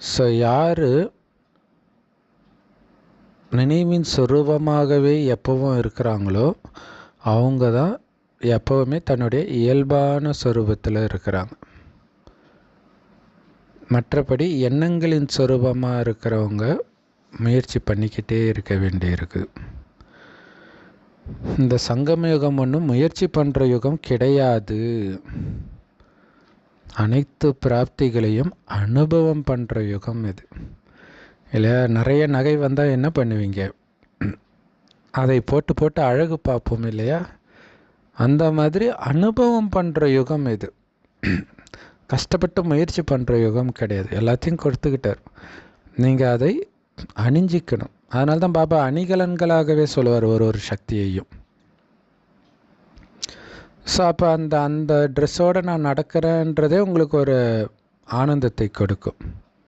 So யார்? நினைவின் சொரூபமாகவே எப்பவும் இருக்கிறாங்களோ அவங்க தான் எப்போவுமே தன்னுடைய இயல்பான சொரூபத்தில் இருக்கிறாங்க. மற்றபடி எண்ணங்களின் சொரூபமாக இருக்கிறவங்க முயற்சி பண்ணிக்கிட்டே இருக்க வேண்டியிருக்கு. இந்த சங்கம யுகம் ஒன்றும் முயற்சி பண்ணுற யுகம் கிடையாது. அனைத்து பிராப்திகளையும் அனுபவம் பண்ணுற யுகம் இது. இல்லை நிறைய நகை வந்தால் என்ன பண்ணுவீங்க? அதை போட்டு போட்டு அழகு பார்ப்போம் இல்லையா? அந்த மாதிரி அனுபவம் பண்ணுற யுகம் இது. கஷ்டப்பட்டு முயற்சி பண்ணுற யுகம் கிடையாது. எல்லாத்தையும் கொடுத்துக்கிட்டார். நீங்கள் அதை அணிஞ்சிக்கணும். அதனால தான் பாபா அணிகலன்களாகவே சொல்லுவார் ஒரு ஒரு சக்தியையும். ஸோ அப்போ அந்த அந்த ட்ரெஸ்ஸோடு நான் நடக்கிறேன்றதே உங்களுக்கு ஒரு ஆனந்தத்தை கொடுக்கும்.